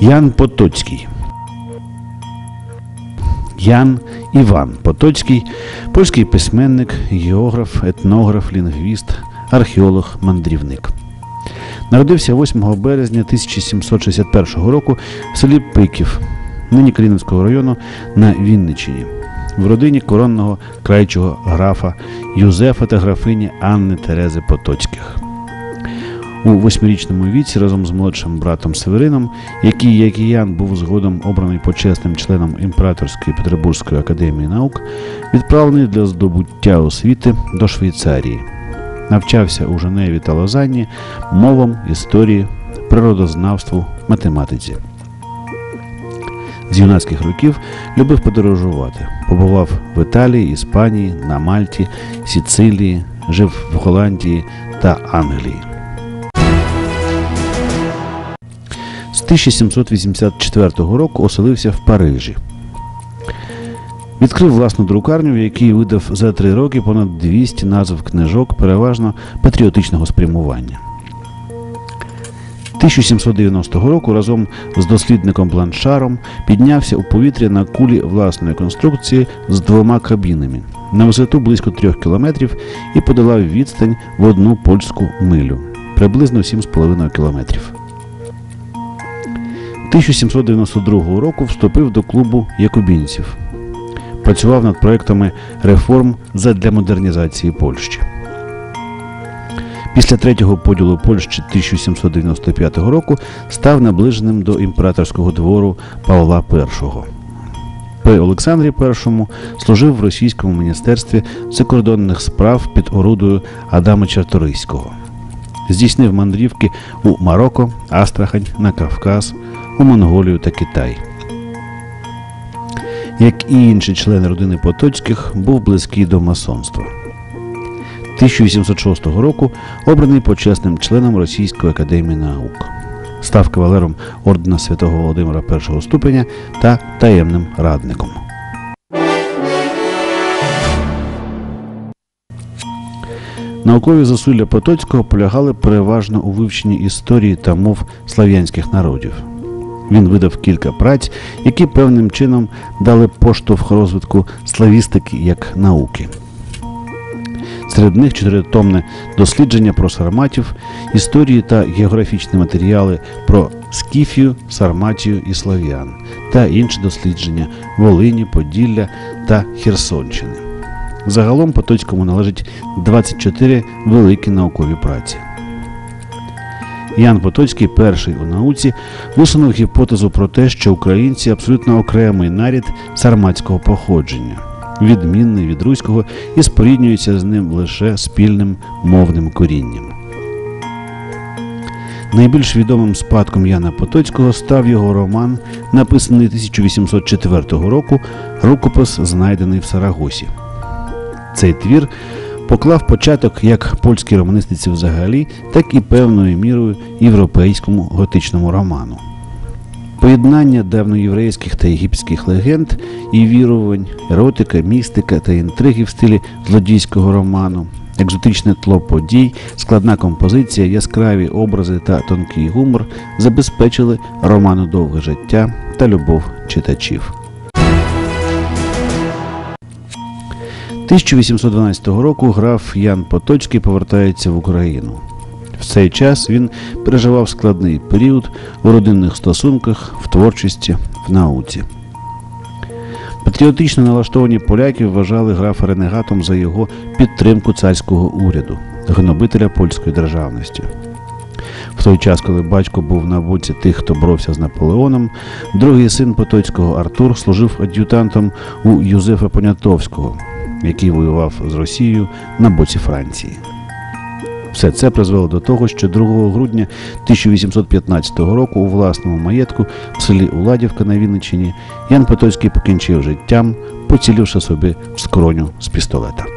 Ян Потоцький. Ян Іван Потоцький, польський письменник, географ, етнограф, лінгвіст, археолог, мандрівник. Народився 8 березня 1761 року в селі Пиків, нині Каліновського району на Вінниччині, в родині коронного крайчого графа Юзефа та графині Анни Терези Потоцьких. У восьмирічному віці разом з молодшим братом Северином, який, як і Ян, був згодом обраний почесним членом Імператорської Петербурзької академії наук, відправлений для здобуття освіти до Швейцарії. Навчався у Женеві та Лозанні мовам, історії, природознавству, математиці. З юнацьких років любив подорожувати. Побував в Італії, Іспанії, на Мальті, Сіцилії, жив в Голландії та Англії. 1784 року оселився в Парижі. Відкрив власну друкарню, в якій видав за три роки понад 200 назв книжок, переважно патріотичного спрямування. 1790 року разом з дослідником Бланшаром піднявся у повітря на кулі власної конструкції з двома кабінами на висоту близько трьох кілометрів і подолав відстань в одну польську милю приблизно 7,5 кілометрів. 1792 року вступив до клубу якубінців. Працював над проектами реформ задля модернізації Польщі. Після третього поділу Польщі 1795 року став наближеним до імператорського двору Павла І. При Олександрі І служив в російському міністерстві закордонних справ під орудою Адама Чарторийського. Здійснив мандрівки у Марокко, Астрахань, на Кавказ, у Монголію та Китай. Як і інші члени родини Потоцьких, був близький до масонства. 1806 року обраний почесним членом Російської академії наук. Став кавалером ордена святого Володимира першого ступеня та таємним радником. Наукові зусилля Потоцького полягали переважно у вивченні історії та мов слав'янських народів. Він видав кілька праць, які певним чином дали поштовх розвитку славістики як науки. Серед них чотиритомне дослідження про сарматів, історії та географічні матеріали про Скіфію, Сарматію і Слов'ян та інші дослідження Волині, Поділля та Херсонщини. Загалом Потоцькому належить 24 великі наукові праці. Ян Потоцький, перший у науці, висунув гіпотезу про те, що українці абсолютно окремий нарід сарматського походження, відмінний від руського і споріднюється з ним лише спільним мовним корінням. Найбільш відомим спадком Яна Потоцького став його роман, написаний 1804 року Рукопис, знайдений в Сарагосі. Цей твір поклав початок як польській романистиці взагалі, так і певною мірою європейському готичному роману. Поєднання давноєврейських та єгипетських легенд і вірувань, еротика, містика та інтриги в стилі злодійського роману, екзотичне тло подій, складна композиція, яскраві образи та тонкий гумор забезпечили роману довге життя та любов читачів. 1812 року граф Ян Потоцький повертається в Україну. В цей час він переживав складний період у родинних стосунках, в творчості, в науці. Патріотично налаштовані поляки вважали графа ренегатом за його підтримку царського уряду, гнобителя польської державності. В той час, коли батько був на боці тих, хто боровся з Наполеоном, другий син Потоцького Артур служив ад'ютантом у Юзефа Понятовського, який воював з Росією на боці Франції. Все це призвело до того, що 2 грудня 1815 року у власному маєтку в селі Уладівка на Вінниччині Ян Потоцький покінчив життям, поціливши собі в скроню з пістолета.